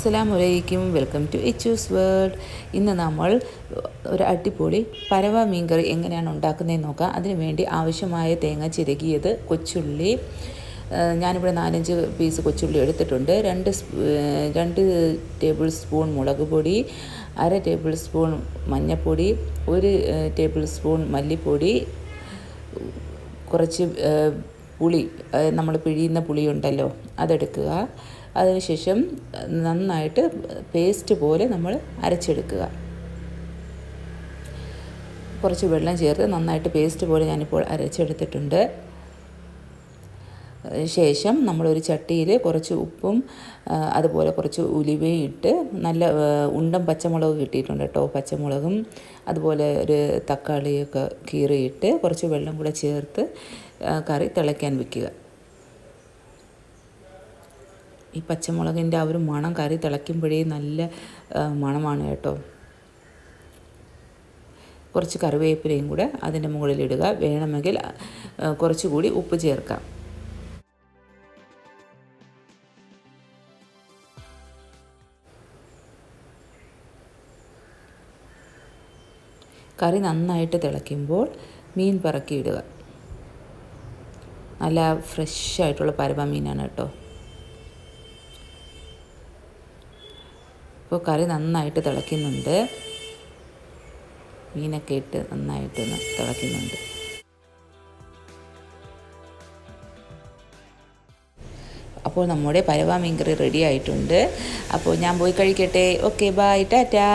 അസ്സലാമലൈക്കും welcome to Ichu's world. ഇന്ന് നമ്മൾ ഒരു അടിപൊളി പരവ മീൻകറി എങ്ങനെയാണ് ഉണ്ടാക്കുന്നതെന്ന് നോക്കാം. അതിന് വേണ്ടി ആവശ്യമായ തേങ്ങ ചിരകിയത് കൊച്ചുള്ളി. ഞാനിവിടെ നാലഞ്ച് പീസ് കൊച്ചുള്ളി എടുത്തിട്ടുണ്ട്. രണ്ട് രണ്ട് ടേബിൾ സ്പൂൺ മുളക് പൊടി അര ടേബിൾ സ്പൂൺ മഞ്ഞൾപ്പൊടി ഒരു ടേബിൾ സ്പൂൺ മല്ലിപ്പൊടി കുറച്ച് പുളി. നമ്മൾ പിഴിയുന്ന പുളിയുണ്ടല്ലോ അതെടുക്കുക. അതിനുശേഷം നന്നായിട്ട് പേസ്റ്റ് പോലെ നമ്മൾ അരച്ചെടുക്കുക. കുറച്ച് വെള്ളം ചേർത്ത് നന്നായിട്ട് പേസ്റ്റ് പോലെ ഞാനിപ്പോൾ അരച്ചെടുത്തിട്ടുണ്ട്. ശേഷം നമ്മളൊരു ചട്ടിയിൽ കുറച്ച് ഉപ്പും അതുപോലെ കുറച്ച് ഉലുവയും ഇട്ട് നല്ല ഉണ്ടം പച്ചമുളക് കിട്ടിയിട്ടുണ്ട് കേട്ടോ പച്ചമുളകും അതുപോലെ ഒരു തക്കാളിയൊക്കെ കീറിയിട്ട് കുറച്ച് വെള്ളം കൂടെ ചേർത്ത് കറി തിളയ്ക്കാൻ വെക്കുക. ഈ പച്ചമുളകിന്റെ ആ ഒരു മണം കറി തിളയ്ക്കുമ്പോഴേ നല്ല മണമാണ് കേട്ടോ. കുറച്ച് കറിവേപ്പിലയും കൂടെ അതിന്റെ മുകളിലിടുക വേണമെങ്കിൽ കുറച്ചുകൂടി ഉപ്പ് ചേർക്കാം. കറി നന്നായിട്ട് തിളയ്ക്കുമ്പോൾ മീൻ പറക്കിയിടുക നല്ല ഫ്രഷ് ആയിട്ടുള്ള പരമ മീനാണ് കേട്ടോ. ഇപ്പോൾ കറി നന്നായിട്ട് തിളയ്ക്കുന്നുണ്ട്. മീനൊക്കെ ഇട്ട് നന്നായിട്ട് തിളയ്ക്കുന്നുണ്ട്. അപ്പോൾ നമ്മുടെ പരവാ മീൻ കറി റെഡി ആയിട്ടുണ്ട്. അപ്പോൾ ഞാൻ പോയി കഴിക്കട്ടെ. Okay bye tata.